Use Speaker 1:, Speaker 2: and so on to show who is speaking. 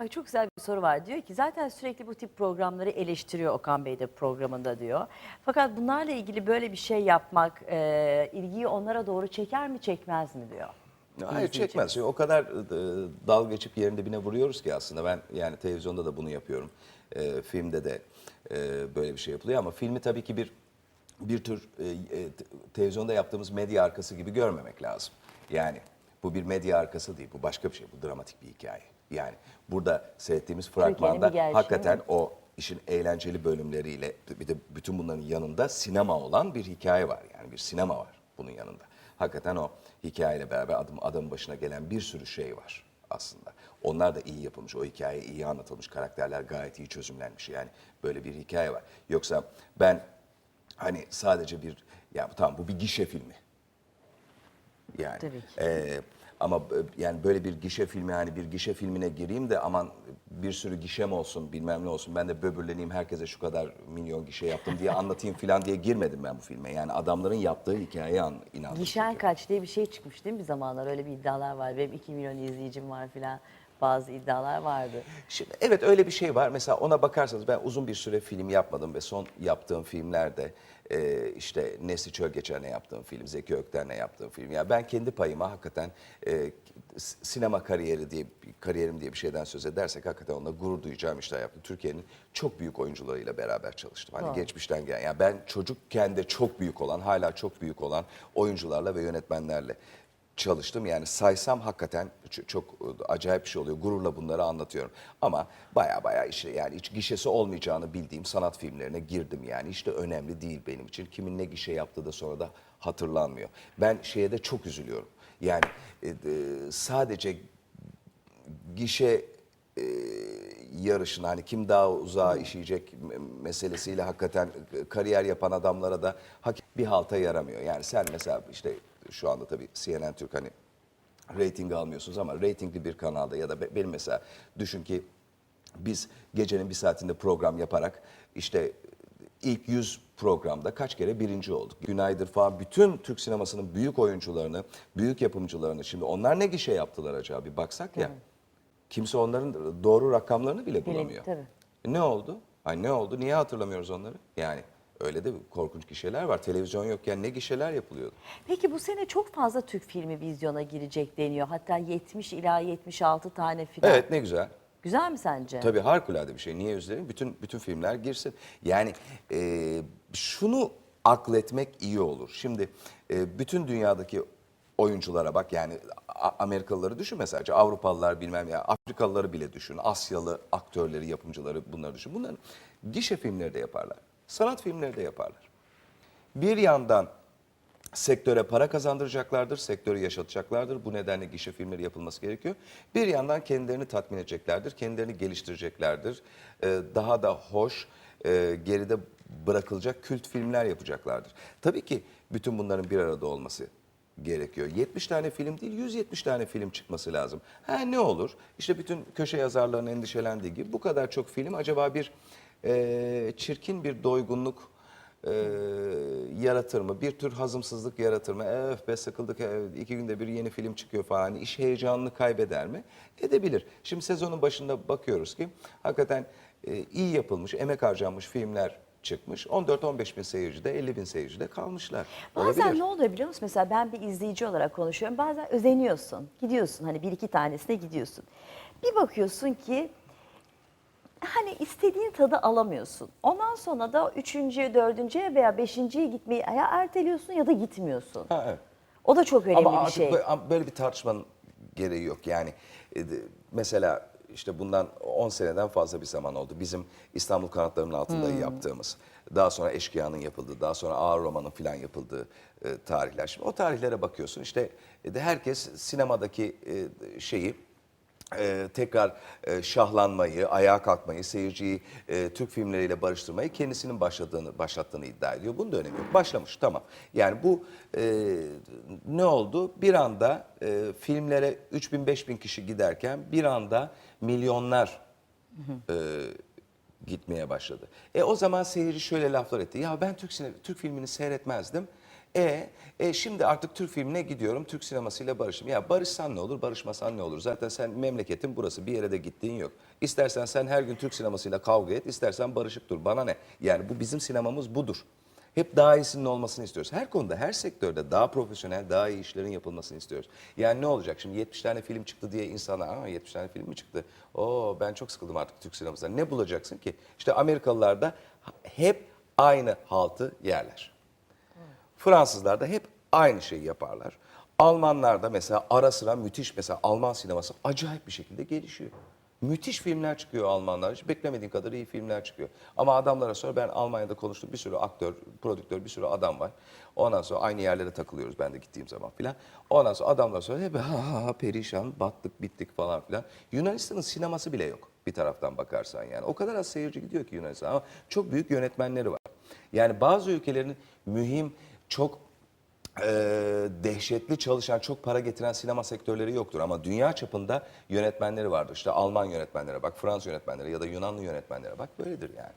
Speaker 1: Ay çok güzel bir soru var. Diyor ki zaten sürekli bu tip programları eleştiriyor Okan Bey de programında diyor. Fakat bunlarla ilgili böyle bir şey yapmak e, ilgiyi onlara doğru çeker mi çekmez mi diyor.
Speaker 2: Hayır çekmez. Çünkü o kadar e, dalga geçip yerin dibine vuruyoruz ki aslında ben yani televizyonda da bunu yapıyorum. E, filmde de e, böyle bir şey yapılıyor ama filmi tabii ki bir bir tür e, e, te- televizyonda yaptığımız medya arkası gibi görmemek lazım. Yani bu bir medya arkası değil, bu başka bir şey, bu dramatik bir hikaye. Yani burada seyrettiğimiz fragmanda hakikaten o işin eğlenceli bölümleriyle bir de bütün bunların yanında sinema olan bir hikaye var. Yani bir sinema var bunun yanında. Hakikaten o hikayeyle beraber adım adım başına gelen bir sürü şey var aslında. Onlar da iyi yapılmış, o hikaye iyi anlatılmış, karakterler gayet iyi çözümlenmiş. Yani böyle bir hikaye var. Yoksa ben hani sadece bir, ya tamam bu bir gişe filmi. Yani.
Speaker 1: Tabii ki.
Speaker 2: Ee, ama b- yani böyle bir gişe filmi hani bir gişe filmine gireyim de aman bir sürü gişem olsun bilmem ne olsun ben de böbürleneyim herkese şu kadar milyon gişe yaptım diye anlatayım falan diye girmedim ben bu filme. Yani adamların yaptığı hikayeye an, inandım.
Speaker 1: Gişen
Speaker 2: çünkü.
Speaker 1: kaç diye bir şey çıkmış değil mi bir zamanlar? Öyle bir iddialar var. Benim 2 milyon izleyicim var filan. Bazı iddialar vardı.
Speaker 2: Şimdi evet öyle bir şey var. Mesela ona bakarsanız ben uzun bir süre film yapmadım ve son yaptığım filmlerde e, işte Nesli Çölgeçer'le yaptığım film, Zeki Ökten'le yaptığım film. Yani ben kendi payıma hakikaten e, sinema kariyeri diye kariyerim diye bir şeyden söz edersek hakikaten onunla gurur duyacağım işler yaptım. Türkiye'nin çok büyük oyuncularıyla beraber çalıştım. Hani
Speaker 1: Doğru.
Speaker 2: geçmişten gelen. Yani ben çocukken de çok büyük olan, hala çok büyük olan oyuncularla ve yönetmenlerle çalıştım. Yani saysam hakikaten çok acayip bir şey oluyor. Gururla bunları anlatıyorum. Ama baya baya işte yani hiç gişesi olmayacağını bildiğim sanat filmlerine girdim yani. İşte önemli değil benim için. Kimin ne gişe yaptığı da sonra da hatırlanmıyor. Ben şeye de çok üzülüyorum. Yani e, e, sadece gişe e, yarışına hani kim daha uzağa işeyecek me- meselesiyle hakikaten kariyer yapan adamlara da bir halta yaramıyor. Yani sen mesela işte şu anda tabii CNN Türk hani reyting almıyorsunuz ama reytingli bir kanalda ya da be- benim mesela düşün ki biz gecenin bir saatinde program yaparak işte ilk 100 programda kaç kere birinci olduk. Günaydır falan bütün Türk sinemasının büyük oyuncularını, büyük yapımcılarını şimdi onlar ne gişe yaptılar acaba bir baksak ya. Kimse onların doğru rakamlarını bile bulamıyor.
Speaker 1: tabii.
Speaker 2: Ne oldu? Ay ne oldu? Niye hatırlamıyoruz onları? Yani öyle de korkunç gişeler var. Televizyon yokken ne gişeler yapılıyordu?
Speaker 1: Peki bu sene çok fazla Türk filmi vizyona girecek deniyor. Hatta 70 ila 76 tane filan.
Speaker 2: Evet ne güzel.
Speaker 1: Güzel mi sence?
Speaker 2: Tabii harikulade bir şey. Niye üzüleyim? Bütün bütün filmler girsin. Yani e, şunu akletmek iyi olur. Şimdi e, bütün dünyadaki oyunculara bak yani Amerikalıları düşünme sadece Avrupalılar bilmem ya Afrikalıları bile düşün. Asyalı aktörleri, yapımcıları bunları düşün. Bunların gişe filmleri de yaparlar. Sanat filmleri de yaparlar. Bir yandan sektöre para kazandıracaklardır, sektörü yaşatacaklardır. Bu nedenle gişe filmleri yapılması gerekiyor. Bir yandan kendilerini tatmin edeceklerdir, kendilerini geliştireceklerdir. Ee, daha da hoş, e, geride bırakılacak kült filmler yapacaklardır. Tabii ki bütün bunların bir arada olması gerekiyor. 70 tane film değil 170 tane film çıkması lazım. Ha ne olur? İşte bütün köşe yazarlarının endişelendiği gibi bu kadar çok film acaba bir e, çirkin bir doygunluk e, yaratır mı? Bir tür hazımsızlık yaratır mı? Öf be sıkıldık e, iki günde bir yeni film çıkıyor falan. İş heyecanını kaybeder mi? Edebilir. Şimdi sezonun başında bakıyoruz ki hakikaten e, iyi yapılmış, emek harcanmış filmler çıkmış. 14-15 bin seyircide, 50 bin seyircide kalmışlar.
Speaker 1: Bazen
Speaker 2: Olabilir.
Speaker 1: ne oluyor biliyor musun? Mesela ben bir izleyici olarak konuşuyorum. Bazen özeniyorsun. Gidiyorsun hani bir iki tanesine gidiyorsun. Bir bakıyorsun ki hani istediğin tadı alamıyorsun. Ondan sonra da üçüncüye, dördüncüye veya beşinciye gitmeyi ya erteliyorsun ya da gitmiyorsun.
Speaker 2: Ha, evet.
Speaker 1: O da çok önemli
Speaker 2: Ama
Speaker 1: bir
Speaker 2: artık
Speaker 1: şey.
Speaker 2: böyle, böyle bir tartışmanın gereği yok. Yani e, de- mesela işte bundan 10 seneden fazla bir zaman oldu. Bizim İstanbul kanatlarının altında
Speaker 1: Hmm.
Speaker 2: yaptığımız, daha sonra Eşkıya'nın yapıldığı, daha sonra Ağır Roman'ın filan yapıldığı e, tarihler. Şimdi o tarihlere bakıyorsun işte e, de herkes sinemadaki e, şeyi e, tekrar e, şahlanmayı, ayağa kalkmayı, seyirciyi e, Türk filmleriyle barıştırmayı kendisinin başladığını başlattığını iddia ediyor. Bunun da önemi yok. Başlamış tamam. Yani bu e, ne oldu? Bir anda e, filmlere 3000 5000 kişi giderken bir anda milyonlar e, gitmeye başladı. E o zaman seyirci şöyle laflar etti. Ya ben Türk Türk filmini seyretmezdim. E, e şimdi artık Türk filmine gidiyorum. Türk sinemasıyla barışım. Ya barışsan ne olur, barışmasan ne olur? Zaten sen memleketin burası. Bir yere de gittiğin yok. İstersen sen her gün Türk sinemasıyla kavga et, istersen barışık dur. Bana ne? Yani bu bizim sinemamız budur. Hep daha iyisinin olmasını istiyoruz. Her konuda, her sektörde daha profesyonel, daha iyi işlerin yapılmasını istiyoruz. Yani ne olacak? Şimdi 70 tane film çıktı diye insanlar, aa 70 tane film mi çıktı? Oo ben çok sıkıldım artık Türk sinemasından. Ne bulacaksın ki? İşte Amerikalılar da hep aynı haltı yerler. Fransızlar da hep aynı şeyi yaparlar. Almanlar da mesela ara sıra müthiş mesela Alman sineması acayip bir şekilde gelişiyor. Müthiş filmler çıkıyor Almanlar. Hiç beklemediğin kadar iyi filmler çıkıyor. Ama adamlara sonra ben Almanya'da konuştum. Bir sürü aktör, prodüktör, bir sürü adam var. Ondan sonra aynı yerlere takılıyoruz ben de gittiğim zaman filan. Ondan sonra adamlar sonra hep ha, ha, ha, perişan, battık, bittik falan filan. Yunanistan'ın sineması bile yok bir taraftan bakarsan yani. O kadar az seyirci gidiyor ki Yunanistan ama çok büyük yönetmenleri var. Yani bazı ülkelerin mühim, çok e, dehşetli çalışan, çok para getiren sinema sektörleri yoktur. Ama dünya çapında yönetmenleri vardır. İşte Alman yönetmenlere bak, Fransız yönetmenlere ya da Yunanlı yönetmenlere bak böyledir yani.